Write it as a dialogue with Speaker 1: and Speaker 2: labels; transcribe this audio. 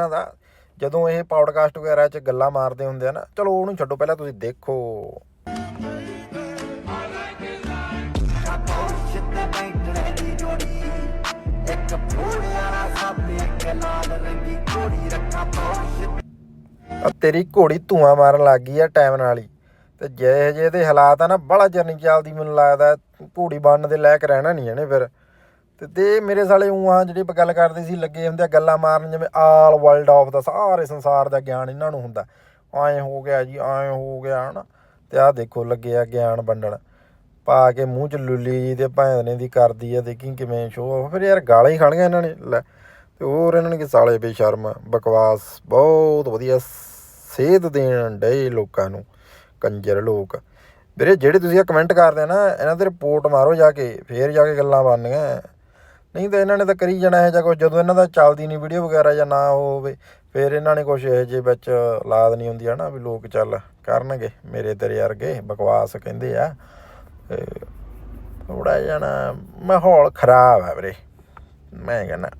Speaker 1: ਇਹਨਾਂ ਦਾ ਜਦੋਂ ਇਹ ਪੌਡਕਾਸਟ ਵਗੈਰਾ 'ਚ ਗੱਲਾਂ ਮਾਰਦੇ ਹੁੰਦੇ ਆ ਨਾ, ਚਲੋ ਉਹਨੂੰ ਛੱਡੋ, ਪਹਿਲਾਂ ਤੁਸੀਂ ਦੇਖੋ। ਤੇਰੀ ਘੋੜੀ ਧੂਆਂ ਮਾਰਨ ਲੱਗ ਗਈ ਆ ਟਾਈਮ ਨਾਲ ਹੀ। ਤੇ ਜੇ ਜੇ ਇਹਦੇ ਹਾਲਾਤ ਆ ਨਾ, ਬੜਾ ਜਰਨੀ ਨਹੀਂ ਚੱਲਦੀ ਮੈਨੂੰ ਲੱਗਦਾ, ਘੋੜੀ ਬਣਨ ਦੇ ਲਾਇਕ ਰਹਿਣਾ ਨਹੀਂ ਇਹਨੇ ਫਿਰ। ਤੇ ਤੇ ਮੇਰੇ ਸਾਲੇ ਉਹਾਂ ਜਿਹੜੀ ਆਪਾਂ ਗੱਲ ਕਰਦੇ ਸੀ, ਲੱਗੇ ਹੁੰਦੇ ਆ ਗੱਲਾਂ ਮਾਰਨ, ਜਿਵੇਂ ਆਲ ਵਰਲਡ ਆਫ ਦਾ ਸਾਰੇ ਸੰਸਾਰ ਦਾ ਗਿਆਨ ਇਹਨਾਂ ਨੂੰ ਹੁੰਦਾ। ਐਂ ਹੋ ਗਿਆ ਜੀ, ਐਂ ਹੋ ਗਿਆ, ਹਨਾ। ਤੇ ਆਹ ਦੇਖੋ, ਲੱਗੇ ਆ ਗਿਆਨ ਵੰਡਣ। ਪਾ ਕੇ ਮੂੰਹ ਚ ਲੁੱਲੀ ਜੀ ਤੇ ਭੈਣ ਦੀ ਕਰਦੀ ਆ, ਦੇਖੀ ਕਿਵੇਂ ਸ਼ੋਅ ਫਿਰ ਯਾਰ ਗਾਲਾਂ ਹੀ ਖਾਣੀਆਂ ਇਹਨਾਂ ਨੇ, ਲੈ। ਤੇ ਹੋਰ ਇਹਨਾਂ ਨੇ ਕਿ ਸਾਲੇ ਬੇਸ਼ਰਮ, ਬਕਵਾਸ, ਬਹੁਤ ਵਧੀਆ ਸੇਧ ਦੇਣ ਡਏ ਲੋਕਾਂ ਨੂੰ, ਕੰਜਰ ਲੋਕ। ਵੀਰੇ, ਜਿਹੜੇ ਤੁਸੀਂ ਇਹ ਕਮੈਂਟ ਕਰਦੇ ਆ ਨਾ, ਇਹਨਾਂ ਤੇ ਰਿਪੋਰਟ ਮਾਰੋ ਜਾ ਕੇ, ਫੇਰ ਜਾ ਕੇ ਗੱਲਾਂ ਬਣਨੀਆਂ। ਨਹੀਂ ਤਾਂ ਇਹਨਾਂ ਨੇ ਤਾਂ ਕਰੀ ਜਾਣਾ ਹੈ ਜਾਂ ਕੁਝ ਜਦੋਂ ਇਹਨਾਂ ਦਾ ਚੱਲਦੀ ਨਹੀਂ ਵੀਡੀਓ ਵਗੈਰਾ ਜਾਂ ਨਾ ਉਹ ਹੋਵੇ, ਫਿਰ ਇਹਨਾਂ ਨੇ ਕੁਝ ਇਹ ਜੇ ਵਿੱਚ ਲਾਦ ਨਹੀਂ ਹੁੰਦੀ ਹਨਾ ਵੀ ਲੋਕ ਚੱਲ ਕਰਨਗੇ, ਮੇਰੇ ਤੇਰੇ ਵਰਗੇ ਬਕਵਾਸ ਕਹਿੰਦੇ ਆ ਥੋੜਾ ਜਿਹਾ ਨਾ ਮਾਹੌਲ ਖਰਾਬ ਆ ਵੀਰੇ, ਮੈਂ ਕਹਿੰਦਾ।